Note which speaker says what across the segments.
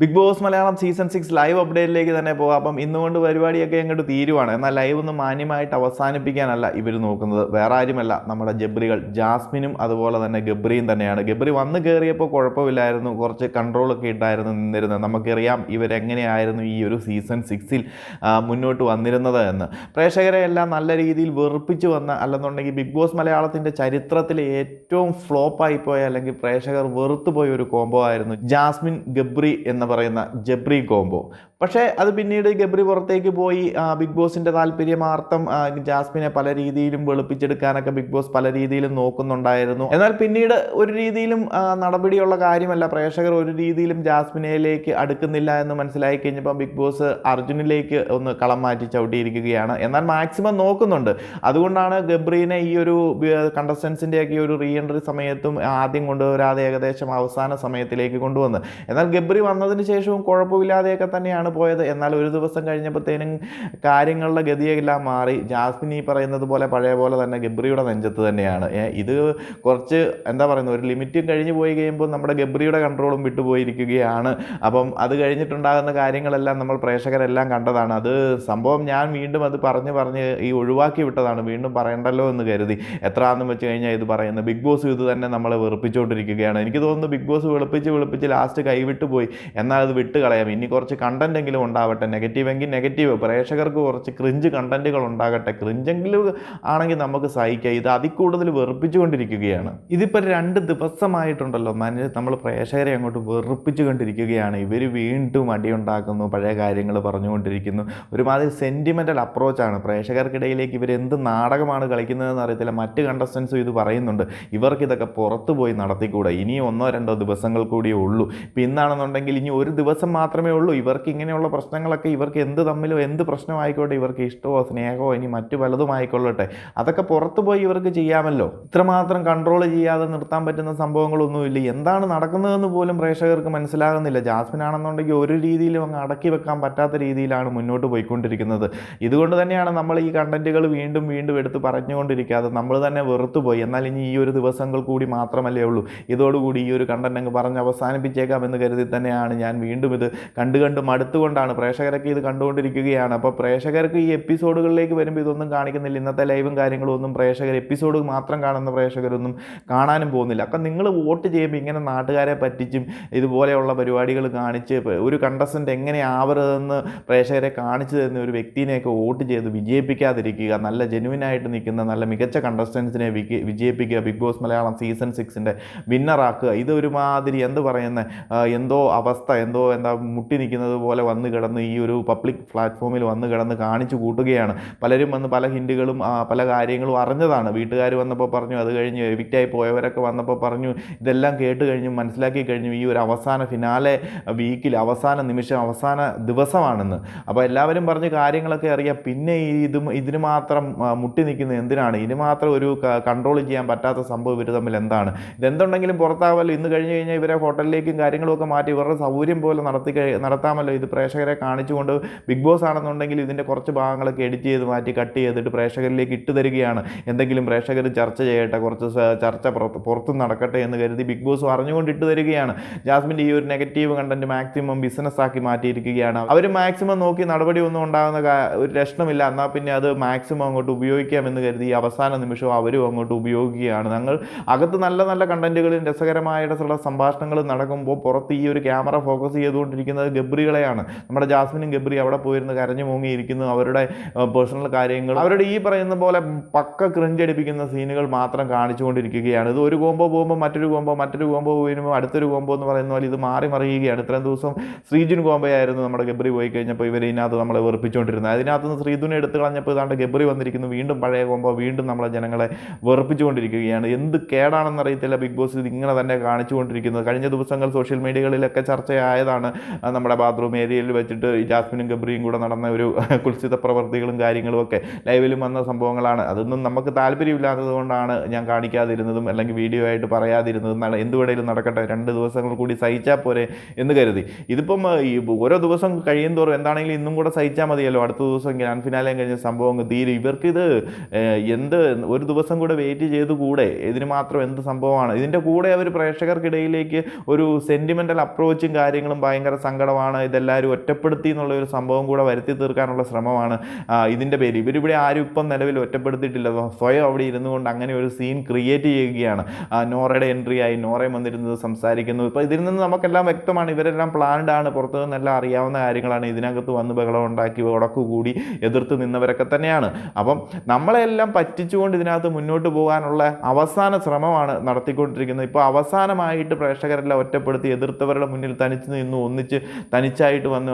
Speaker 1: Big boss Malayalam season six live അപ്ഡേറ്റിലേക്ക് തന്നെ പോകാം. അപ്പം ഇന്നുകൊണ്ട് പരിപാടിയൊക്കെ അങ്ങോട്ട് തീരുവാണ്. എന്നാൽ ലൈവ് ഒന്ന് മാന്യമായിട്ട് അവസാനിപ്പിക്കാനല്ല ഇവർ നോക്കുന്നത്. വേറെ ആരുമല്ല. നമ്മുടെ ജബ്രികൾ ജാസ്മിനും അതുപോലെ തന്നെ ഗബ്രിയും തന്നെയാണ്. ഗബ്രി വന്ന് കയറിയപ്പോൾ കുഴപ്പമില്ലായിരുന്നു. കുറച്ച് കൺട്രോളൊക്കെ ഇട്ടായിരുന്നു നിന്നിരുന്നത്. നമുക്കറിയാം ഇവരെങ്ങനെയായിരുന്നു ഈ ഒരു സീസൺ സിക്സിൽ മുന്നോട്ട് വന്നിരുന്നത് എന്ന്. പ്രേക്ഷകരെ എല്ലാം നല്ല രീതിയിൽ വെറുപ്പിച്ച് വന്ന അല്ലെന്നുണ്ടെങ്കിൽ ബിഗ് ബോസ് മലയാളത്തിന്റെ ചരിത്രത്തിലെ ഏറ്റവും ഫ്ലോപ്പായി പോയ അല്ലെങ്കിൽ പ്രേക്ഷകർ വെറുത്തുപോയ ഒരു കോംബോ ആയിരുന്നു ജാസ്മിൻ ഗബ്രി എന്ന് പറയുന്ന ജബ്രി കോംബോ പക്ഷേ അത് പിന്നീട് ഗബ്രി പുറത്തേക്ക് പോയി ബിഗ് ബോസിന്റെ താല്പര്യമാർത്ഥം ജാസ്മിനെ പല രീതിയിലും വെളുപ്പിച്ചെടുക്കാനൊക്കെ ബിഗ് ബോസ് പല രീതിയിലും നോക്കുന്നുണ്ടായിരുന്നു. എന്നാൽ പിന്നീട് ഒരു രീതിയിലും നടപടിയുള്ള കാര്യമല്ല. പ്രേക്ഷകർ ഒരു രീതിയിലും ജാസ്മിനയിലേക്ക് അടുക്കുന്നില്ല എന്ന് മനസ്സിലായി കഴിഞ്ഞപ്പോൾ ബിഗ് ബോസ് അർജുനിലേക്ക് ഒന്ന് കളം മാറ്റി ചവിട്ടിയിരിക്കുകയാണ്. എന്നാൽ മാക്സിമം നോക്കുന്നുണ്ട്. അതുകൊണ്ടാണ് ഗബ്രീനെ ഈ ഒരു കണ്ടസ്റ്റൻസിന്റെയൊക്കെ ഒരു റീ എൻട്രി സമയത്തും ആദ്യം കൊണ്ടുവരാതെ ഏകദേശം അവസാന സമയത്തിലേക്ക് കൊണ്ടുവന്ന് എന്നാൽ ഗബ്രി വന്നതിന് ശേഷവും കുഴപ്പമില്ലാതെയൊക്കെ തന്നെയാണ് പോയത്. എന്നാൽ ഒരു ദിവസം കഴിഞ്ഞപ്പോഴത്തേനും കാര്യങ്ങളുടെ ഗതിയെല്ലാം മാറി. ജാസ്മിൻ ഈ പറയുന്നത് പോലെ പഴയ പോലെ തന്നെ ഗബ്രിയുടെ നെഞ്ചത്ത് തന്നെയാണ്. ഇത് കുറച്ച് എന്താ പറയുന്നത്? ഒരു ലിമിറ്റും കഴിഞ്ഞ് പോയി കഴിയുമ്പോൾ നമ്മുടെ ഗബ്രിയുടെ കൺട്രോളും വിട്ടുപോയിരിക്കുകയാണ്. അപ്പം അത് കഴിഞ്ഞിട്ടുണ്ടാകുന്ന കാര്യങ്ങളെല്ലാം നമ്മൾ പ്രേക്ഷകരെല്ലാം കണ്ടതാണ്. അത് സംഭവം ഞാൻ വീണ്ടും അത് പറഞ്ഞ് പറഞ്ഞ് ഈ ഒഴിവാക്കി വിട്ടതാണ്. വീണ്ടും പറയണ്ടല്ലോ എന്ന് കരുതി. എത്രയാണെന്ന് വെച്ച് കഴിഞ്ഞാൽ ഇത് പറയുന്നത് ബിഗ് ബോസ് ഇത് തന്നെ നമ്മളെ വെറുപ്പിച്ചുകൊണ്ടിരിക്കുകയാണ് എനിക്ക് തോന്നുന്നു ബിഗ് ബോസ് വെളുപ്പിച്ച് വെളുപ്പിച്ച് ലാസ്റ്റ് കൈവിട്ടു പോയി എന്നാൽ അത് വിട്ട് കളയാം ഇനി കുറച്ച് കണ്ടന്റ് എങ്കിലും ഉണ്ടാവട്ടെ. നെഗറ്റീവ് എങ്കിൽ നെഗറ്റീവ് പ്രേക്ഷകർക്ക് കുറച്ച് ക്രിഞ്ച് കണ്ടന്റുകൾ ഉണ്ടാകട്ടെ. ക്രിഞ്ചെങ്കിലും ആണെങ്കിൽ നമുക്ക് സഹിക്കാം. ഇത് അതിൽ കൂടുതൽ വെറുപ്പിച്ചുകൊണ്ടിരിക്കുകയാണ്. ഇതിപ്പോൾ രണ്ട് ദിവസമായിട്ടുണ്ടല്ലോ. നമ്മൾ പ്രേക്ഷകരെ അങ്ങോട്ട് വെറുപ്പിച്ചു കൊണ്ടിരിക്കുകയാണ് ഇവർ വീണ്ടും അടിയുണ്ടാക്കുന്നു. പഴയ കാര്യങ്ങൾ പറഞ്ഞുകൊണ്ടിരിക്കുന്നു. ഒരുമാതിരി സെന്റിമെന്റൽ അപ്രോച്ചാണ് പ്രേക്ഷകർക്കിടയിലേക്ക് ഇവർ എന്ത് നാടകമാണ് കളിക്കുന്നതെന്ന് അറിയത്തില്ല. മറ്റ് കണ്ടസ്റ്റൻസും ഇത് പറയുന്നുണ്ട്. ഇവർക്കിതൊക്കെ പുറത്തു പോയി നടത്തിക്കൂടെ? ഇനി ഒന്നോ രണ്ടോ ദിവസങ്ങൾ കൂടിയേ ഉള്ളൂ. ഇപ്പം ഇന്നാണെന്നുണ്ടെങ്കിൽ ഇനി ഒരു ദിവസം മാത്രമേ ഉള്ളൂ. ഇവർക്ക് ഇങ്ങനെയുള്ള പ്രശ്നങ്ങളൊക്കെ ഇവർക്ക് എന്ത് തമ്മിലോ എന്ത് പ്രശ്നമായിക്കോട്ടെ ഇവർക്ക് ഇഷ്ടമോ സ്നേഹമോ ഇനി മറ്റു പലതും ആയിക്കൊള്ളട്ടെ. അതൊക്കെ പുറത്തു പോയി ഇവർക്ക് ചെയ്യാമല്ലോ. ഇത്രമാത്രം കൺട്രോൾ ചെയ്യാതെ നിർത്താൻ പറ്റുന്ന സംഭവങ്ങളൊന്നുമില്ല എന്താണ് നടക്കുന്നതെന്ന് പോലും പ്രേക്ഷകർക്ക് മനസ്സിലാകുന്നില്ല. ജാസ്മിൻ ആണെന്നുണ്ടെങ്കിൽ ഒരു രീതിയിലും അങ്ങ് അടക്കി വെക്കാൻ പറ്റാത്ത രീതിയിലാണ് മുന്നോട്ട് പോയിക്കൊണ്ടിരിക്കുന്നത്. ഇതുകൊണ്ട് തന്നെയാണ് നമ്മൾ ഈ കണ്ടന്റുകൾ വീണ്ടും വീണ്ടും എടുത്ത് പറഞ്ഞുകൊണ്ടിരിക്കാതെ നമ്മൾ തന്നെ വെറുത്തുപോയി എന്നാൽ ഇനി ഈ ഒരു ദിവസങ്ങൾ കൂടി മാത്രമല്ലേ ഉള്ളൂ. ഇതോടുകൂടി ഈ ഒരു കണ്ടന്റ് അങ്ങ് പറഞ്ഞ് അവസാനിപ്പിച്ചേക്കാം എന്ന് കരുതി തന്നെയാണ് ഞാൻ വീണ്ടും ഇത് കണ്ടു കണ്ട് മടുത്തുകൊണ്ടാണ് പ്രേക്ഷകരൊക്കെ ഇത് കണ്ടുകൊണ്ടിരിക്കുകയാണ്. അപ്പോൾ പ്രേക്ഷകർക്ക് ഈ എപ്പിസോഡുകളിലേക്ക് വരുമ്പോൾ ഇതൊന്നും കാണിക്കുന്നില്ല. ഇന്നത്തെ ലൈവും കാര്യങ്ങളും ഒന്നും പ്രേക്ഷകർ എപ്പിസോഡ് മാത്രം കാണുന്ന പ്രേക്ഷകരൊന്നും കാണാനും പോകുന്നില്ല. അപ്പം നിങ്ങൾ വോട്ട് ചെയ്യുമ്പോൾ ഇങ്ങനെ നാട്ടുകാരെ പറ്റിച്ചും ഇതുപോലെയുള്ള പരിപാടികൾ കാണിച്ച് ഒരു കണ്ടസ്റ്റന്റ് എങ്ങനെ ആവരുതെന്ന് പ്രേക്ഷകരെ കാണിച്ചു തരുന്ന ഒരു വ്യക്തിനെയൊക്കെ വോട്ട് ചെയ്ത് വിജയിപ്പിക്കാതിരിക്കുക നല്ല ജെനുവിനായിട്ട് നിൽക്കുന്ന നല്ല മികച്ച കണ്ടസ്റ്റൻസിനെ വിജയിപ്പിക്കുക ബിഗ് ബോസ് മലയാളം സീസൺ സിക്സിന്റെ വിന്നറാക്കുക ഇതൊരുമാതിരി എന്ത് പറയുന്ന എന്തോ അവസ്ഥ എന്തോ എന്താ മുട്ടി നിൽക്കുന്നത് പോലെ വന്ന് കിടന്ന് ഈ ഒരു പബ്ലിക് പ്ലാറ്റ്ഫോമിൽ വന്ന് കിടന്ന് കാണിച്ചു കൂട്ടുകയാണ്. പലരും വന്ന് പല ഹിൻഡുകളും പല കാര്യങ്ങളും അറിഞ്ഞതാണ്. വീട്ടുകാർ വന്നപ്പോൾ പറഞ്ഞു അത് കഴിഞ്ഞ് എവിക്റ്റായി പോയവരൊക്കെ വന്നപ്പോൾ പറഞ്ഞു ഇതെല്ലാം കേട്ട് കഴിഞ്ഞു മനസ്സിലാക്കി കഴിഞ്ഞു ഈ ഒരു അവസാന ഫിനാലെ വീക്കിൽ അവസാന നിമിഷം അവസാന ദിവസമാണെന്ന്. അപ്പോൾ എല്ലാവരും പറഞ്ഞ് കാര്യങ്ങളൊക്കെ അറിയാം. പിന്നെ ഈ ഇത് ഇതിന് മാത്രം മുട്ടി നിൽക്കുന്നത് എന്തിനാണ്? ഇതിന് മാത്രം ഒരു കൺട്രോൾ ചെയ്യാൻ പറ്റാത്ത സംഭവം ഇവർ തമ്മിൽ എന്താണ്? ഇതെന്തുണ്ടെങ്കിലും പുറത്താവല്ലോ. ഇന്ന് കഴിഞ്ഞ് കഴിഞ്ഞാൽ ഇവരെ ഹോട്ടലിലേക്കും കാര്യങ്ങളുമൊക്കെ മാറ്റി ഇവരുടെ സൗകര്യം പോലെ നടത്തി നടത്താമല്ലോ ഇത് പ്രേക്ഷകരെ കാണിച്ചുകൊണ്ട് ബിഗ് ബോസ് ആണെന്നുണ്ടെങ്കിൽ ഇതിന്റെ കുറച്ച് ഭാഗങ്ങളൊക്കെ എഡിറ്റ് ചെയ്ത് മാറ്റി കട്ട് ചെയ്തിട്ട് പ്രേക്ഷകരിലേക്ക് ഇട്ട് തരികയാണ്. എന്തെങ്കിലും പ്രേക്ഷകർ ചർച്ച ചെയ്യട്ടെ കുറച്ച് ചർച്ച പുറത്ത് പുറത്ത് നടക്കട്ടെ എന്ന് കരുതി ബിഗ് ബോസ് അറിഞ്ഞുകൊണ്ട് ഇട്ട് തരികയാണ്. ജാസ്മിന്റെ ഈ ഒരു നെഗറ്റീവ് കണ്ടന്റ് മാക്സിമം ബിസിനസ് ആക്കി മാറ്റിയിരിക്കുകയാണ്. അവർ മാക്സിമം നോക്കി നടപടി ഒന്നും ഉണ്ടാകുന്ന ഒരു രക്ഷണമില്ല. എന്നാൽ പിന്നെ അത് മാക്സിമം അങ്ങോട്ട് ഉപയോഗിക്കാമെന്ന് കരുതി അവസാന നിമിഷം അവരും അങ്ങോട്ട് ഉപയോഗിക്കുകയാണ്. ഞങ്ങൾ അകത്ത് നല്ല നല്ല കണ്ടന്റുകളും രസകരമായിട്ടുള്ള സംഭാഷണങ്ങൾ നടക്കുമ്പോൾ പുറത്ത് ഈ ഒരു ക്യാമറ ഫോക്കസ് ചെയ്തുകൊണ്ടിരിക്കുന്നത് ഗബ്രികളെയാണ്. നമ്മുടെ ജാസ്മിനും ഗബ്രി അവിടെ പോയിരുന്ന് കരഞ്ഞു മൂങ്ങിയിരിക്കുന്നു. അവരുടെ പേഴ്സണൽ കാര്യങ്ങൾ അവരുടെ ഈ പറയുന്ന പോലെ പക്ക ക്രിഞ്ചടിപ്പിക്കുന്ന സീനുകൾ മാത്രം കാണിച്ചുകൊണ്ടിരിക്കുകയാണ്. ഇത് ഒരു കോമ്പോ പോകുമ്പോൾ മറ്റൊരു കോമ്പോ മറ്റൊരു കോമ്പോ വരുമ്പോൾ അടുത്തൊരു കോമ്പോ എന്ന് പറയുന്ന പോലെ ഇത് മാറി മറിയുകയാണ്. ഇത്രയും ദിവസം ശ്രീജുൻ കോമ്പയായിരുന്നു നമ്മുടെ ഗബ്രി പോയി കഴിഞ്ഞപ്പോൾ ഇവർ ഇതിനകത്ത് നമ്മളെ വെറുപ്പിച്ചുകൊണ്ടിരുന്നത്. അതിനകത്ത് നിന്ന് ശ്രീധുനെ എടുത്ത് കളഞ്ഞപ്പോൾ ഇതാണ്ട് ഗബ്രി വന്നിരിക്കുന്നു. വീണ്ടും പഴയ കോമ്പോ വീണ്ടും നമ്മളെ ജനങ്ങളെ വെറുപ്പിച്ചുകൊണ്ടിരിക്കുകയാണ്. എന്ത് കേടാണെന്ന് അറിയത്തില്ല ബിഗ് ബോസ്. ഇത് ഇങ്ങനെ തന്നെ കാണിച്ചുകൊണ്ടിരിക്കുന്നത്. കഴിഞ്ഞ ദിവസങ്ങൾ സോഷ്യൽ മീഡിയകളിലൊക്കെ ചർച്ചയായതാണ് നമ്മുടെ ബാത്റൂം ഏരിയയിൽ വെച്ചിട്ട് ജാസ്മിനും ഗബ്രിയും കൂടെ നടന്ന ഒരു കുൽസിത പ്രവർത്തികളും കാര്യങ്ങളും ഒക്കെ ലൈവിലും വന്ന സംഭവങ്ങളാണ്. അതൊന്നും നമുക്ക് താല്പര്യമില്ലാത്തത് കൊണ്ടാണ് ഞാൻ കാണിക്കാതിരുന്നതും അല്ലെങ്കിൽ വീഡിയോ ആയിട്ട് പറയാതിരുന്നതും നട- എന്ത് വേണേലും നടക്കട്ടെ. രണ്ട് ദിവസങ്ങൾ കൂടി സഹിച്ചാൽ പോരെ എന്ന് കരുതി. ഇതിപ്പം ഈ ഓരോ ദിവസം കഴിയും തോറും എന്താണെങ്കിലും ഇന്നും കൂടെ സഹിച്ചാൽ മതിയല്ലോ. അടുത്ത ദിവസം ഗ്രാൻഡ് ഫിനാലയം കഴിഞ്ഞ സംഭവം തീരും. ഇവർക്കിത് എന്ത് ഒരു ദിവസം കൂടെ വെയിറ്റ് ചെയ്ത് കൂടെ? ഇതിന് മാത്രം എന്ത് സംഭവമാണ്? ഇതിന്റെ കൂടെ അവർ പ്രേക്ഷകർക്കിടയിലേക്ക് ഒരു സെന്റിമെന്റൽ അപ്രോച്ചും കാര്യങ്ങളും ഭയങ്കര സങ്കടമാണ്. ഇതെല്ലാവരും ഒറ്റപ്പെടുത്തി എന്നുള്ള ഒരു സംഭവം കൂടെ വരുത്തി തീർക്കാനുള്ള ശ്രമമാണ് ഇതിന്റെ പേര്. ഇവരിവിടെ ആരും ഇപ്പം നിലവിൽ ഒറ്റപ്പെടുത്തിയിട്ടില്ല. സ്വയം അവിടെ ഇരുന്നു കൊണ്ട് അങ്ങനെ ഒരു സീൻ ക്രിയേറ്റ് ചെയ്യുകയാണ്. നോറയുടെ എൻട്രി ആയി നോറയും വന്നിരുന്നത് സംസാരിക്കുന്നു. ഇപ്പോൾ ഇതിൽ നിന്ന് നമുക്കെല്ലാം വ്യക്തമാണ്. ഇവരെല്ലാം പ്ലാൻഡ് ആണ്. പുറത്തു നിന്നെല്ലാം അറിയാവുന്ന കാര്യങ്ങളാണ്. ഇതിനകത്ത് വന്ന് ബഹളം ഉണ്ടാക്കി ഉടക്കു കൂടി എതിർത്ത് നിന്നവരൊക്കെ തന്നെയാണ്. അപ്പം നമ്മളെല്ലാം പറ്റിച്ചുകൊണ്ട് ഇതിനകത്ത് മുന്നോട്ട് പോകാനുള്ള അവസാന ശ്രമമാണ് നടത്തിക്കൊണ്ടിരിക്കുന്നത്. ഇപ്പോൾ അവസാനമായിട്ട് പ്രേക്ഷകരെല്ലാം ഒറ്റപ്പെടുത്തി എതിർത്തവരുടെ മുന്നിൽ തനിച്ച് നിന്ന് ഒന്നിച്ച് തനിച്ചായിട്ട് വന്ന്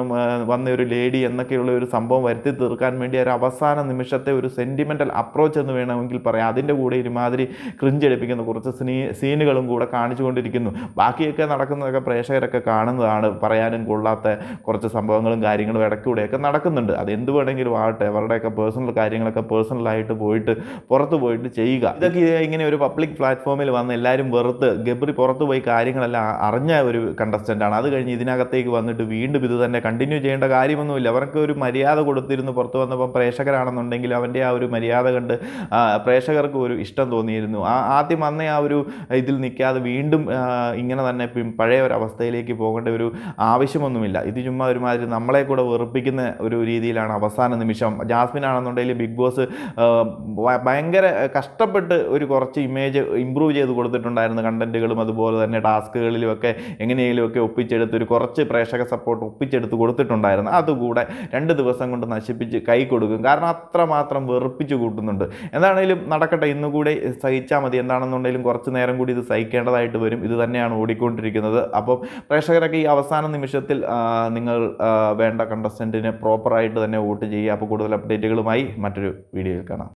Speaker 1: വന്ന ഒരു ലേഡി എന്നൊക്കെയുള്ള ഒരു സംഭവം വരുത്തി തീർക്കാൻ വേണ്ടി ഒരു അവസാന നിമിഷത്തെ ഒരു സെന്റിമെന്റൽ അപ്രോച്ച് എന്ന് വേണമെങ്കിൽ പറയാം. അതിന്റെ കൂടെ ഒരുമാതിരി ക്രിഞ്ചടിപ്പിക്കുന്ന കുറച്ച് സീ സീനുകളും കൂടെ കാണിച്ചുകൊണ്ടിരിക്കുന്നു ബാക്കിയൊക്കെ നടക്കുന്നതൊക്കെ പ്രേക്ഷകരൊക്കെ കാണുന്നതാണ് പറയാനും കൊള്ളാത്ത കുറച്ച് സംഭവങ്ങളും കാര്യങ്ങളും ഇടയ്ക്കൂടെയൊക്കെ നടക്കുന്നുണ്ട്. അത് എന്ത് വേണമെങ്കിലും ആവട്ടെ. അവരുടെയൊക്കെ പേഴ്സണൽ കാര്യങ്ങളൊക്കെ പേഴ്സണലായിട്ട് പോയിട്ട് പുറത്ത് പോയിട്ട് ചെയ്യുക. ഇതൊക്കെ ഇങ്ങനെ ഒരു പബ്ലിക് പ്ലാറ്റ്ഫോമിൽ വന്ന് എല്ലാവരും വെറുത്ത് ഗബ്രി പുറത്ത് പോയി കാര്യങ്ങളെല്ലാം അറിഞ്ഞ ഒരു കണ്ടസ്റ്റന്റാണ് അത് കഴിഞ്ഞ് ഇതിനകത്തേക്ക് വന്നിട്ട് വീണ്ടും ഇത് തന്നെ കണ്ടിന്യൂ ചെയ്യേണ്ട കാര്യമൊന്നുമില്ല. അവർക്ക് ഒരു മര്യാദ കൊടുത്തിരുന്നു പുറത്ത് വന്നപ്പോൾ പ്രേക്ഷകരാണെന്നുണ്ടെങ്കിൽ അവന്റെ ആ ഒരു മര്യാദ കണ്ട് പ്രേക്ഷകർക്ക് ഒരു ഇഷ്ടം തോന്നിയിരുന്നു. ആ ആദ്യം വന്ന ആ ഒരു ഇതിൽ നിൽക്കാതെ വീണ്ടും ഇങ്ങനെ തന്നെ പഴയ ഒരു അവസ്ഥയിലേക്ക് പോകേണ്ട ഒരു ആവശ്യമൊന്നുമില്ല. ഇത് ചുമ്മാ ഒരുമാതിരി നമ്മളെ കൂടെ വെറുപ്പിക്കുന്ന ഒരു രീതിയിലാണ് അവസാന നിമിഷം. ജാസ്മിൻ ആണെന്നുണ്ടെങ്കിൽ ബിഗ് ബോസ് ഭയങ്കര കഷ്ടപ്പെട്ട് ഒരു കുറച്ച് ഇമേജ് ഇമ്പ്രൂവ് ചെയ്ത് കൊടുത്തിട്ടുണ്ടായിരുന്നു കണ്ടന്റുകളും അതുപോലെ തന്നെ ടാസ്കുകളിലുമൊക്കെ എങ്ങനെയെങ്കിലുമൊക്കെ ഒപ്പിച്ചെടുത്ത് ഒരു കുറച്ച് പ്രേക്ഷക സപ്പോർട്ട് ഒപ്പിച്ചെടുത്ത് കൊടുത്തിട്ടുണ്ടായിരുന്നു. അതുകൂടെ രണ്ട് ദിവസം കൊണ്ട് നശിപ്പിച്ച് കൈ കൊടുക്കും. കാരണം അത്രമാത്രം വെറുപ്പിച്ച് കൂട്ടുന്നുണ്ട്. എന്താണെങ്കിലും നടക്കട്ടെ ഇന്നുകൂടി സഹിച്ചാൽ മതി. എന്താണെന്നുണ്ടെങ്കിലും കുറച്ച് നേരം കൂടി ഇത് സഹിക്കേണ്ടതായിട്ട് വരും. ഇത് തന്നെയാണ് ഓടിക്കൊണ്ടിരിക്കുന്നത്. അപ്പം പ്രേക്ഷകരൊക്കെ ഈ അവസാന നിമിഷത്തിൽ നിങ്ങൾ വേണ്ട കണ്ടസ്റ്റന്റിന് പ്രോപ്പറായിട്ട് തന്നെ വോട്ട് ചെയ്യുക. അപ്പോൾ കൂടുതൽ അപ്ഡേറ്റുകളുമായി മറ്റൊരു വീഡിയോയിൽ കാണാം.